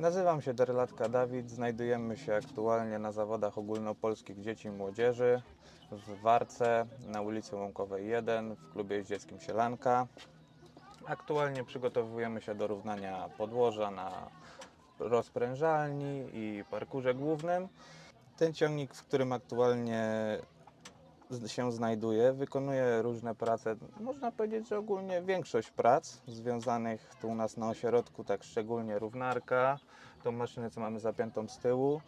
Nazywam się Derlatka Dawid. Znajdujemy się aktualnie na zawodach ogólnopolskich dzieci i młodzieży w Warce na ulicy Łąkowej 1 w klubie jeździeckim Sielanka. Aktualnie przygotowujemy się do równania podłoża na rozprężalni i parkurze głównym. Ten ciągnik, w którym aktualnie się znajduje, wykonuje różne prace. Można powiedzieć, że ogólnie większość prac związanych tu u nas na ośrodku, tak szczególnie równarka, tą maszynę, co mamy zapiętą z tyłu,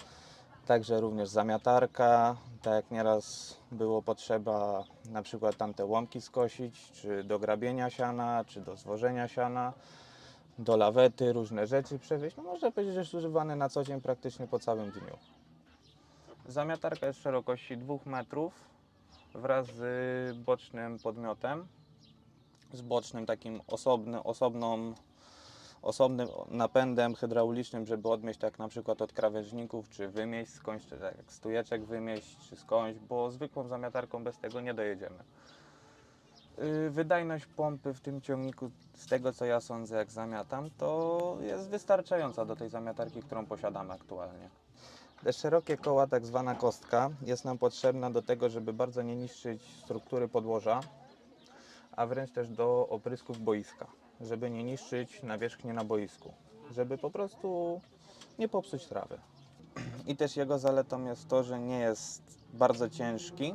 także również zamiatarka, tak jak nieraz było potrzeba na przykład tamte łomki skosić, czy do grabienia siana, czy do zwożenia siana, do lawety, różne rzeczy przewieźć. No można powiedzieć, że jest używany na co dzień praktycznie po całym dniu. Zamiatarka jest szerokości 2 metrów wraz z bocznym podmiotem, z bocznym takim osobny, osobną, osobnym napędem hydraulicznym, żeby odmieść tak na przykład od krawężników, czy wymieść skądś, czy tak jak stujeczek wymieść, czy skądś, bo zwykłą zamiatarką bez tego nie dojedziemy. Yy, Wydajność pompy w tym ciągniku, z tego co ja sądzę, jak zamiatam, to jest wystarczająca do tej zamiatarki, którą posiadamy aktualnie. Te szerokie koła, tak zwana kostka, jest nam potrzebna do tego, żeby bardzo nie niszczyć struktury podłoża, a wręcz też do oprysków boiska, żeby nie niszczyć nawierzchni na boisku, żeby po prostu nie popsuć trawy. I też jego zaletą jest to, że nie jest bardzo ciężki.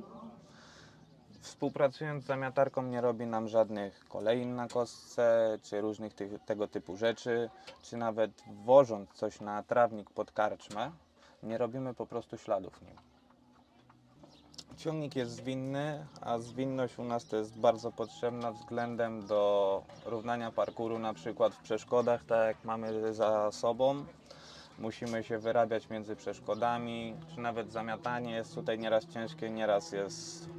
Współpracując z zamiatarką nie robi nam żadnych kolejn na kostce, czy różnych tych, tego typu rzeczy, czy nawet wożąc coś na trawnik pod karczmę, nie robimy po prostu śladów nim. Ciągnik jest zwinny, a zwinność u nas to jest bardzo potrzebna względem do równania parkuru, na przykład w przeszkodach, tak jak mamy za sobą. Musimy się wyrabiać między przeszkodami, czy nawet zamiatanie jest tutaj nieraz ciężkie, nieraz jest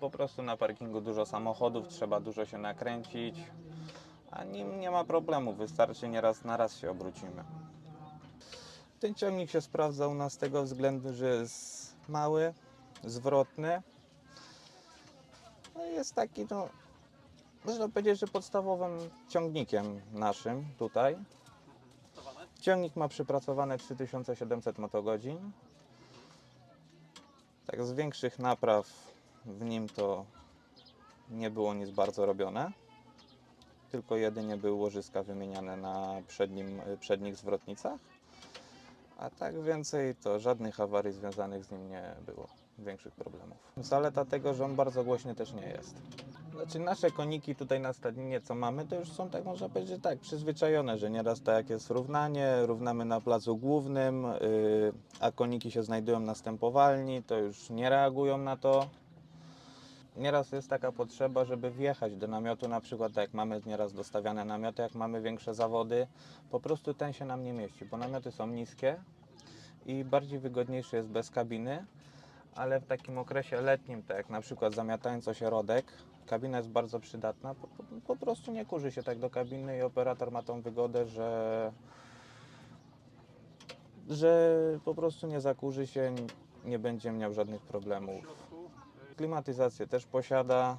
po prostu na parkingu dużo samochodów, trzeba dużo się nakręcić, a nim nie ma problemu, wystarczy nieraz na raz się obrócimy. Ten ciągnik się sprawdza u nas z tego względu, że jest mały, zwrotny. No jest taki, no, można powiedzieć, że podstawowym ciągnikiem naszym tutaj. Ciągnik ma przypracowane 3700 motogodzin. Tak z większych napraw w nim to nie było nic bardzo robione. Tylko jedynie były łożyska wymieniane na przednim, przednich zwrotnicach. A tak więcej to żadnych awarii związanych z nim nie było, większych problemów. Zaleta tego, że on bardzo głośny też nie jest. Znaczy nasze koniki tutaj na stadninie, co mamy, to już są tak, można powiedzieć, tak, przyzwyczajone, że nieraz tak jak jest równanie, równamy na placu głównym, yy, a koniki się znajdują na stępowalni, to już nie reagują na to. Nieraz jest taka potrzeba, żeby wjechać do namiotu, na przykład tak jak mamy nieraz dostawiane namioty, jak mamy większe zawody, po prostu ten się nam nie mieści, bo namioty są niskie i bardziej wygodniejszy jest bez kabiny, ale w takim okresie letnim, tak jak na przykład zamiatając ośrodek, kabina jest bardzo przydatna, po, po, prostu nie kurzy się tak do kabiny i operator ma tą wygodę, że, że po prostu nie zakurzy się, nie będzie miał żadnych problemów. Klimatyzację też posiada,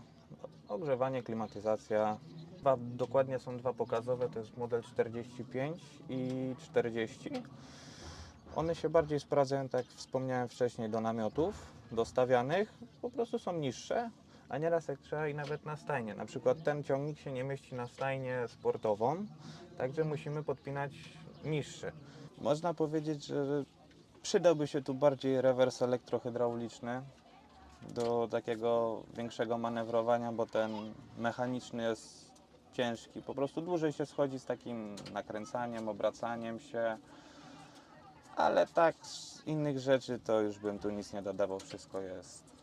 ogrzewanie, klimatyzacja. Dwa, dokładnie są dwa pokazowe, to jest model 45 i 40. One się bardziej sprawdzają, tak jak wspomniałem wcześniej, do namiotów dostawianych. Po prostu są niższe, a nieraz jak trzeba i nawet na stajnie. Na przykład ten ciągnik się nie mieści na stajnię sportową, także musimy podpinać niższy. Można powiedzieć, że przydałby się tu bardziej rewers elektrohydrauliczny do takiego większego manewrowania, bo ten mechaniczny jest ciężki. Po prostu dłużej się schodzi z takim nakręcaniem, obracaniem się. Ale tak z innych rzeczy to już bym tu nic nie dodawał, wszystko jest.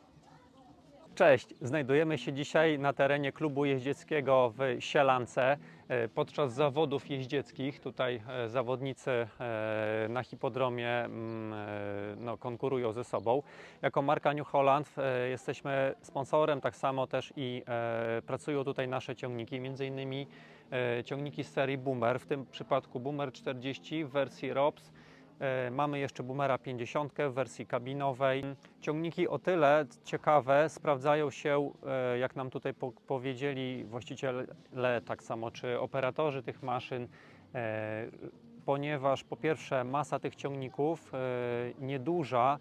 Cześć, znajdujemy się dzisiaj na terenie klubu jeździeckiego w Sielance e, podczas zawodów jeździeckich. Tutaj e, zawodnicy e, na hipodromie mm, no, konkurują ze sobą. Jako marka New Holland jesteśmy sponsorem, tak samo też i pracują tutaj nasze ciągniki, między innymi ciągniki z serii Boomer, w tym przypadku Boomer 40 w wersji ROPS. E, Mamy jeszcze Boomera 50 w wersji kabinowej. Ciągniki o tyle ciekawe sprawdzają się, e, jak nam tutaj po powiedzieli właściciele, tak samo czy operatorzy tych maszyn, e, ponieważ po pierwsze masa tych ciągników nieduża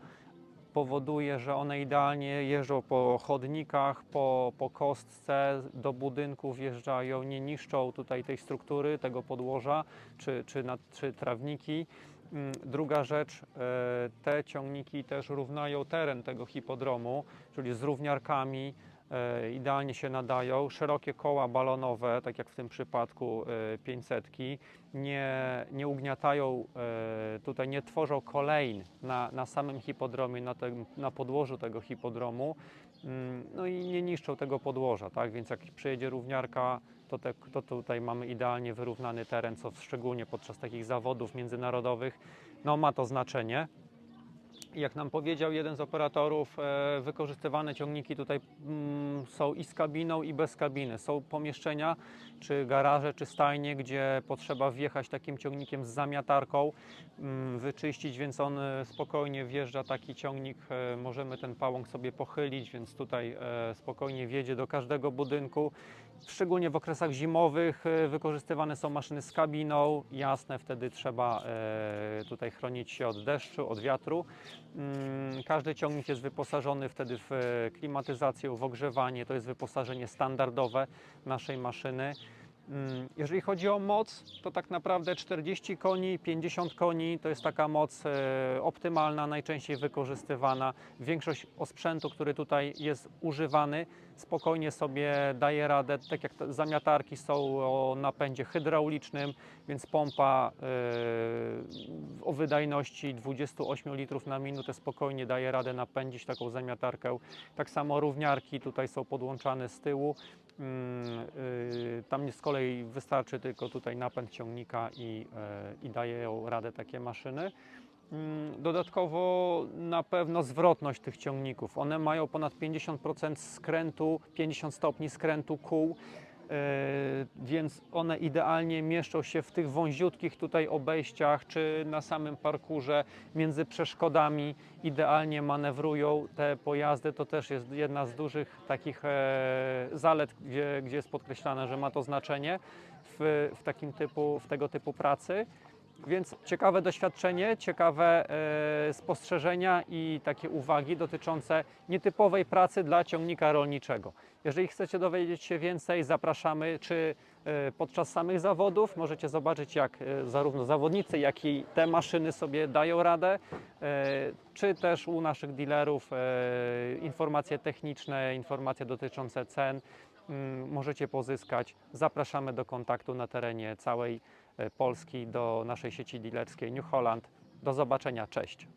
powoduje, że one idealnie jeżdżą po chodnikach, po, po kostce, do budynków wjeżdżają, nie niszczą tutaj tej struktury, tego podłoża czy, czy, na, czy trawniki. Mm, Druga rzecz, e, te ciągniki też równają teren tego hipodromu, czyli z równiarkami, e, idealnie się nadają. Szerokie koła balonowe, tak jak w tym przypadku e, 500, nie, nie ugniatają, e, tutaj nie tworzą kolejn na, na samym hipodromie, na, tym, na podłożu tego hipodromu, mm, no i nie niszczą tego podłoża, tak? Więc jak przyjedzie równiarka, to, te, to tutaj mamy idealnie wyrównany teren, co szczególnie podczas takich zawodów międzynarodowych, no ma to znaczenie. Jak nam powiedział jeden z operatorów, e, wykorzystywane ciągniki tutaj mm, są i z kabiną, i bez kabiny. Są pomieszczenia, czy garaże, czy stajnie, gdzie potrzeba wjechać takim ciągnikiem z zamiatarką, mm, wyczyścić, więc on e, spokojnie wjeżdża taki ciągnik. e, Możemy ten pałąk sobie pochylić, więc tutaj spokojnie wjedzie do każdego budynku. Szczególnie w okresach zimowych wykorzystywane są maszyny z kabiną. Jasne, wtedy trzeba tutaj chronić się od deszczu, od wiatru. Mm, Każdy ciągnik jest wyposażony wtedy w e, klimatyzację, w ogrzewanie. To jest wyposażenie standardowe naszej maszyny. Mm, Jeżeli chodzi o moc, to tak naprawdę 40 koni, 50 koni to jest taka moc e, optymalna, najczęściej wykorzystywana. Większość osprzętu, który tutaj jest używany, spokojnie sobie daje radę. Tak jak zamiatarki są o napędzie hydraulicznym, więc pompa e, o wydajności 28 litrów na minutę spokojnie daje radę napędzić taką zamiatarkę. Tak samo równiarki tutaj są podłączane z tyłu. Y, Tam z kolei wystarczy tylko tutaj napęd ciągnika i, e, i dają radę takie maszyny. Mm, Dodatkowo na pewno zwrotność tych ciągników. One mają ponad 50% skrętu, 50 stopni skrętu kół, więc one idealnie mieszczą się w tych wąziutkich tutaj obejściach, czy na samym parkurze między przeszkodami. Idealnie manewrują te pojazdy. To też jest jedna z dużych takich e, zalet, gdzie, gdzie jest podkreślane, że ma to znaczenie w, w takim typu, w tego typu pracy. Więc ciekawe doświadczenie, ciekawe e, spostrzeżenia i takie uwagi dotyczące nietypowej pracy dla ciągnika rolniczego. Jeżeli chcecie dowiedzieć się więcej, zapraszamy czy e, podczas samych zawodów. Możecie zobaczyć, jak e, zarówno zawodnicy, jak i te maszyny sobie dają radę, czy też u naszych dealerów informacje techniczne, informacje dotyczące cen mm, możecie pozyskać. Zapraszamy do kontaktu na terenie całej Polski do naszej sieci dealerskiej New Holland. Do zobaczenia, cześć.